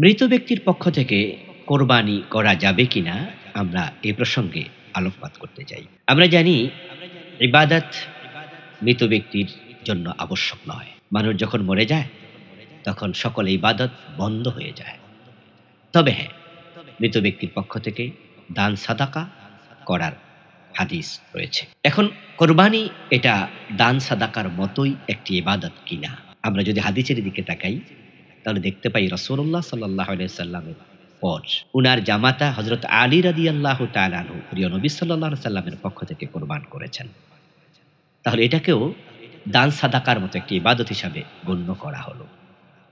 মৃত ব্যক্তির পক্ষ থেকে কোরবানি করা যাবে কিনা আমরা এ প্রসঙ্গে আলোকপাত করতে চাই। আমরা জানি, ইবাদত মৃত ব্যক্তির জন্য আবশ্যক নয়। মানুষ যখন মরে যায়, তখন সকল ইবাদত বন্ধ হয়ে যায়। তবে হ্যাঁ মৃত ব্যক্তির পক্ষ থেকে দান সাদাকা করার হাদিস রয়েছে। এখন, কোরবানি এটা দান সাদাকার মতোই একটি ইবাদত কিনা? আমরা যদি হাদিসের দিকে তাকাই তাহলে দেখতে পাই রসুল্লাহ সাল্লাহ সাল্লামের পর উনার জামাতা হজরত আলী রাদি আল্লাহ তালু প্রিয় নবী সাল্লাহ সাল্লামের পক্ষ থেকে কোরবান করেছেন। তাহলে এটাকেও দান সাদাকার মতো একটি ইবাদত হিসাবে গণ্য করা হলো।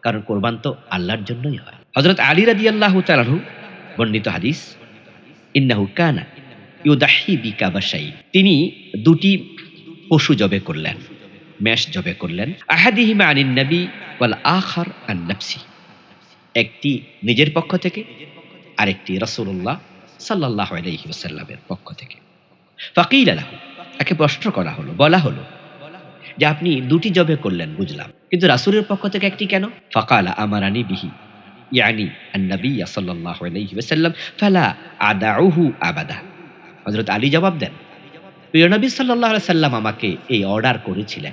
কারণ কোরবান তো আল্লাহর জন্যই হয়। হজরত আলী রাদি আল্লাহ তালু বর্ণিত হাদিস, ইন্নাহু কানা ইউদাহি বিকাবাসাই তিনি দুটি পশু জবে করলেন। ম্যাশ জবে করলেন। আহাদিহিমা আনিন নবী ওয়াল আখার আন নাফসি। একটি নিজের পক্ষ থেকে, আরেকটি রসুল্লাহ সাল্লাহ আলহি ওসাল্লামের পক্ষ থেকে। ফাকিল আলাহ একে প্রশ্ন করা হলো, বলা হলো যে আপনি দুটি জবে করলেন, বুঝলাম। কিন্তু রাসুলের পক্ষ থেকে একটি কেন? ফাকালা আমারানি বিহি, ইয়ানি আন্নবী সাল্লাহ আলহি ওসাল্লাম ফালা আদাউহু আবাদা। হজরত আলী জবাব দেন, প্রিয় নবী সাল্লাহ সাল্লাম আমাকে এই অর্ডার করেছিলেন।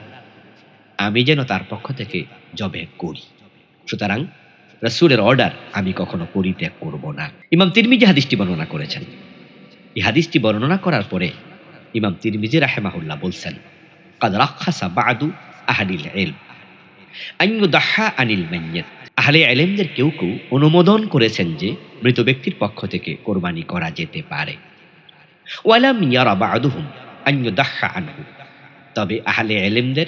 আমি যেন তার পক্ষ থেকে জবে করি। সুতরাং রসুলের অর্ডার আমি কখনো পরিত্যাগ করব না। ইমাম তিরমিজি হাদিসটি বর্ণনা করেছেন। এই হাদিসটি বর্ণনা করার পরে ইমাম তিরমিজি রাহেমাহুল্লাহ বলছেন, কাদ রাখাসা বাদু আহানিল এলম আইনু দাহা আনিল মাইয়াত আহলে এলেমদের কেউ কেউ অনুমোদন করেছেন যে মৃত ব্যক্তির পক্ষ থেকে কোরবানি করা যেতে পারে। ওয়ালাম ইয়ারা বাদুহুম আইনু দাহা আনহু। তবে আহলে এলেমদের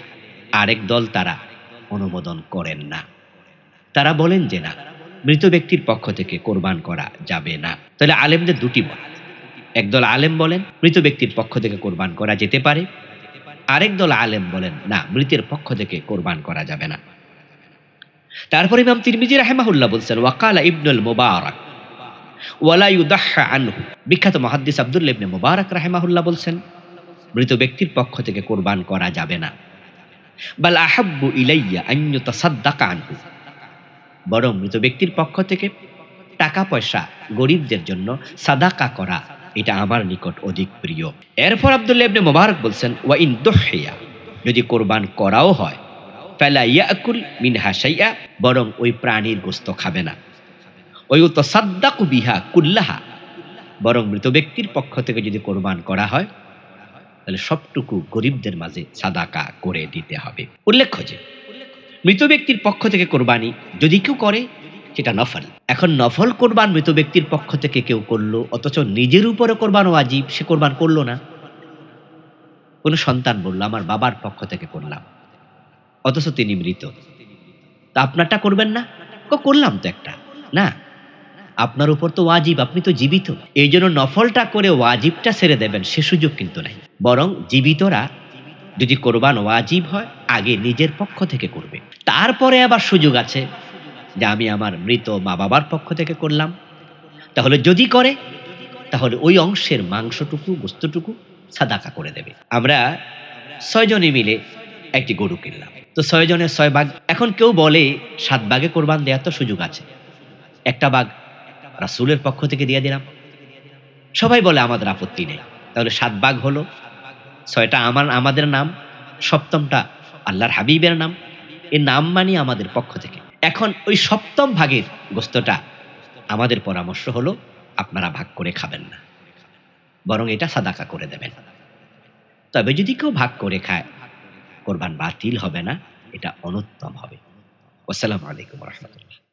আরেক দল তারা অনুমোদন করেন না। তারা বলেন যে না, মৃত ব্যক্তির পক্ষ থেকে কোরবান করা যাবে না। তাহলে আলেমদের দুটি মত। একদল আলেম বলেন, মৃত ব্যক্তির পক্ষ থেকে কোরবান করা যেতে পারে। আরেক দল আলেম বলেন, না, মৃতের পক্ষ থেকে কোরবান করা যাবে না। তারপরে ইমাম তিরমিজি রাহেমাহুল্লাহ বলছেন, ওয়াকালা ইবনুল মুবারক, ওয়ালা ইউদাহা আনহু। বিখ্যাত মহাদ্দিস আব্দুল্লাহ ইবনে মুবারক রাহেমাহুল্লাহ বলছেন, মৃত ব্যক্তির পক্ষ থেকে কোরবান করা যাবে না। বাল আহাব্বু ইলাইয়া আন্যু তাসাদ্দাকা আনহু। বরং মৃত ব্যক্তির পক্ষ থেকে টাকা পয়সা গরিবদের জন্য সাদাকা করা এটা আমার নিকট অধিক প্রিয়। এরপর আবদুল্লাহ ইবনে মোবারক বলছেন, ওয়া ইন দোহিয়া, যদি কোরবান করাও হয়, ফেলা ইয়াকুল মিন হাসাইয়া বরং ওই প্রাণীর গোস্ত খাবে না। ওই তো সাদ্দাকু বিহা কুল্লাহা, বরং মৃত ব্যক্তির পক্ষ থেকে যদি কোরবান করা হয় তাহলে সবটুকু গরিবদের মাঝে সাদাকা করে দিতে হবে। উল্লেখ্য যে, মৃত ব্যক্তির পক্ষ থেকে কোরবানি যদি কেউ করে, সেটা নফল। এখন নফল কোরবান মৃত ব্যক্তির পক্ষ থেকে কেউ করল, অথচ নিজের উপরে কোরবান ওয়াজিব, সে কোরবান করল না। কোনো সন্তান বলল, আমার বাবার পক্ষ থেকে করলাম। অথচ তিনি মৃত। তা আপনারটা করবেন না? করলাম তো একটা। না আপনার উপর তো ওয়াজিব, আপনি তো জীবিত। এই জন্য নফলটা করে ওয়াজিবটা ছেড়ে দেবেন, সে সুযোগ কিন্তু নাই। বরং জীবিতরা যদি কোরবান ওয়াজিব হয়, আগে নিজের পক্ষ থেকে করবে। তারপরে আবার সুযোগ আছে যে আমি আমার মৃত মা বাবার পক্ষ থেকে করলাম। তাহলে যদি করে, তাহলে ওই অংশের মাংসটুকু, গোস্তটুকু সাদাকা করে দেবে। আমরা ছয়জনে মিলে একটি গরু কিনলাম। তো ছয়জনের ছয় বাঘ এখন কেউ বলে সাত বাঘে কোরবান দেওয়ার তো সুযোগ আছে। একটা বাঘ রাসুলের পক্ষ থেকে দিয়ে দিলাম। সবাই বলে, আমাদের আপত্তি নেই। তাহলে সাত বাঘ হলো। ছয়টা আমার, আমাদের নাম। সপ্তমটা আল্লাহর হাবিবের নাম। এর নাম মানি আমাদের পক্ষ থেকে। এখন ওই সপ্তম ভাগের গোস্তটা আমাদের পরামর্শ হলো, আপনারা ভাগ করে খাবেন না। বরং এটা সাদাকা করে দেবেন। তবে যদি কেউ ভাগ করে খায়, কোরবান বাতিল হবে না, এটা অনুত্তম হবে। আসসালামু আলাইকুম রহমতুল্লাহ।